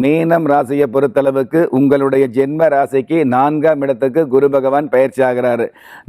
மீனம் ராசியை பொறுத்தளவுக்கு உங்களுடைய ஜென்ம ராசிக்கு நான்காம் இடத்துக்கு குரு பகவான் பயிற்சி ஆகிறாரு.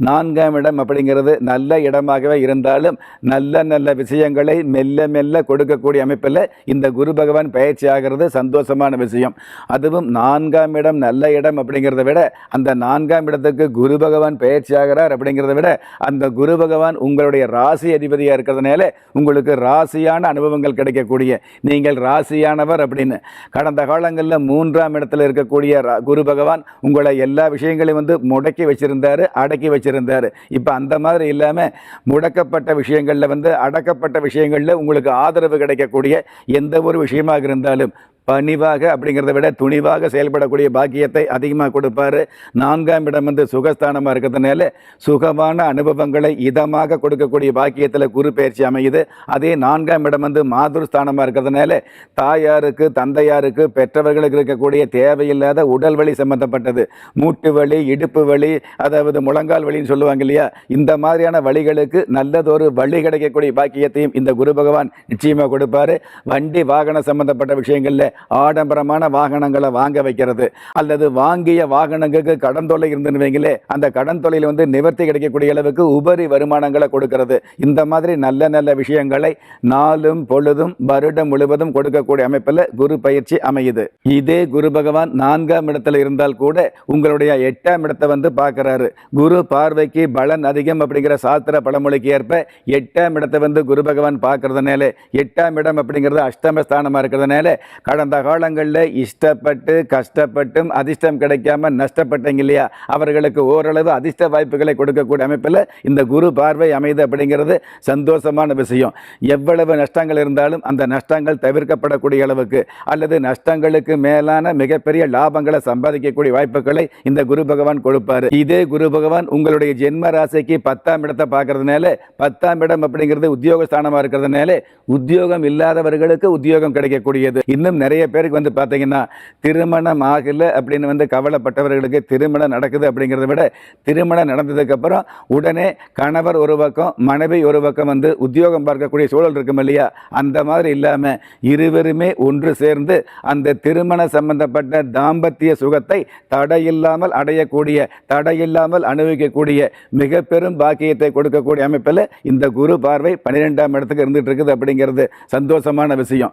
நான்காம் இடம் அப்படிங்கிறது நல்ல இடமாகவே இருந்தாலும் நல்ல நல்ல விஷயங்களை மெல்ல மெல்ல கொடுக்கக்கூடிய அமைப்பில் இந்த குரு பகவான் பயிற்சி ஆகிறது சந்தோஷமான விஷயம். அதுவும் நான்காம் இடம் நல்ல இடம் அப்படிங்கிறத விட அந்த நான்காம் இடத்துக்கு குரு பகவான் பயிற்சி ஆகிறார் அப்படிங்கிறத விட அந்த குரு பகவான் உங்களுடைய ராசி அதிபதியாக இருக்கிறதுனால உங்களுக்கு ராசியான அனுபவங்கள் கிடைக்கக்கூடிய. நீங்கள் ராசியானவர் அப்படின்னு கடந்த காலங்களில் மூன்றாம் இடத்துல இருக்கக்கூடிய ரா- குரு பகவான் உங்களை எல்லா விஷயங்களையும் வந்து முடக்கி வச்சிருந்தாரு அடக்கி வச்சிருந்தாரு. இப்போ அந்த மாதிரி இல்லாமல் முடக்கப்பட்ட விஷயங்களில் வந்து அடக்கப்பட்ட விஷயங்களில் உங்களுக்கு ஆதரவு கிடைக்கக்கூடிய எந்த ஒரு விஷயமாக இருந்தாலும் பணிவாக அப்படிங்கிறத விட துணிவாக செயல்படக்கூடிய பாக்கியத்தை அதிகமாக கொடுப்பாரு. நான்காம் இடம் வந்து சுகஸ்தானமாக இருக்கிறதுனால சுகமான அனுபவங்களை இதமாக கொடுக்கக்கூடிய பாக்கியத்தில் குரு பயிற்சி அமையுது. அதே நான்காம் இடம் வந்து மாதுர் ஸ்தானமாக இருக்கிறதுனால தாயாருக்கு தந்தையாருக்கு பெற்றவர்களுக்கு இருக்கக்கூடிய தேவையில்லாத உடல் வலி சம்பந்தப்பட்டது. மூட்டு வலி இடுப்பு வலி அதாவது முழங்கால் வலின்னு சொல்லுவாங்க இல்லையா? இந்த மாதிரியான வழிகளுக்கு நல்லதொரு வழி கிடைக்கக்கூடிய பாக்கியத்தையும் இந்த குரு பகவான் நிச்சயமாக கொடுப்பாரு. வண்டி வாகன சம்பந்தப்பட்ட விஷயங்களில் ஆடம்பரமான வாகனங்களை வாங்க வைக்கிறது. அல்லது வாங்கிய வாகனங்களுக்கு கடன் தொல்லை இருந்துன்னு வைங்களே அந்த கடன் தொல்லையில் வந்து நிவர்த்தி கிடைக்கக்கூடிய அளவுக்கு உபரி வருமானங்களை கொடுக்கிறது. இந்த மாதிரி நல்ல நல்ல விஷயங்களை நாளும் பொழுதும் வருடம் முழுவதும் கொடுக்கக்கூடிய அமைப்பில் குரு பயிற்சி அமையுது. இதே குரு பகவான் நான்காம் இடத்துல இருந்தால் கூட உங்களுடைய எட்டாம் இடத்தை வந்து பார்க்கறாரு. குரு பார்வைக்கு பலன் அதிகம் அப்படிங்கிற சாஸ்திர பழமொழிக்கு ஏற்ப எட்டாம் இடத்தை வந்து குரு பகவான் பார்க்கறதுனால எட்டாம் இடம் அப்படிங்கிறது அஷ்டமஸ்தானமாக இருக்கிறதுனால கடன் கடந்த காலங்களில் இஷ்டப்பட்டு கஷ்டப்பட்டும் அதிர்ஷ்டம் கிடைக்காம நஷ்டப்பட்டீங்க இல்லையா? அவர்களுக்கு ஓரளவு அதிர்ஷ்ட வாய்ப்புகளை கொடுக்கக்கூடிய அமைப்பில் இந்த குரு பார்வை அமைது அப்படிங்கிறது சந்தோஷமான விஷயம். எவ்வளவு நஷ்டங்கள் இருந்தாலும் அந்த நஷ்டங்கள் தவிர்க்கப்படக்கூடிய அளவுக்கு அல்லது நஷ்டங்களுக்கு மேலான மிகப்பெரிய லாபங்களை சம்பாதிக்கக்கூடிய வாய்ப்புகளை இந்த குரு பகவான் கொடுப்பாரு. இதே குரு பகவான் உங்களுடைய ஜென்ம ராசிக்கு பத்தாம் இடத்தை பார்க்கறதுனால பத்தாம் இடம் அப்படிங்கிறது உத்தியோகஸ்தானமாக இருக்கிறதுனால உத்தியோகம் இல்லாதவர்களுக்கு உத்தியோகம் கிடைக்கக்கூடியது. இன்னும் நிறைய நிறைய பேருக்கு வந்து பார்த்தீங்கன்னா திருமணம் ஆகலை அப்படின்னு வந்து கவலைப்பட்டவர்களுக்கு திருமணம் நடக்குது அப்படிங்கிறத விட திருமணம் நடந்ததுக்கப்புறம் உடனே கணவர் ஒரு பக்கம் மனைவி ஒரு பக்கம் வந்து உத்தியோகம் பார்க்கக்கூடிய சூழல் இருக்கும் இல்லையா? அந்த மாதிரி இல்லாமல் இருவருமே ஒன்று சேர்ந்து அந்த திருமண சம்பந்தப்பட்ட தாம்பத்திய சுகத்தை தடையில்லாமல் அடையக்கூடிய தடையில்லாமல் அனுபவிக்கக்கூடிய மிக பெரும் பாக்கியத்தை கொடுக்கக்கூடிய அமைப்பில் இந்த குரு பார்வை பன்னிரெண்டாம் இடத்துக்கு இருந்துகிட்டு இருக்குது அப்படிங்கிறது சந்தோஷமான விஷயம்.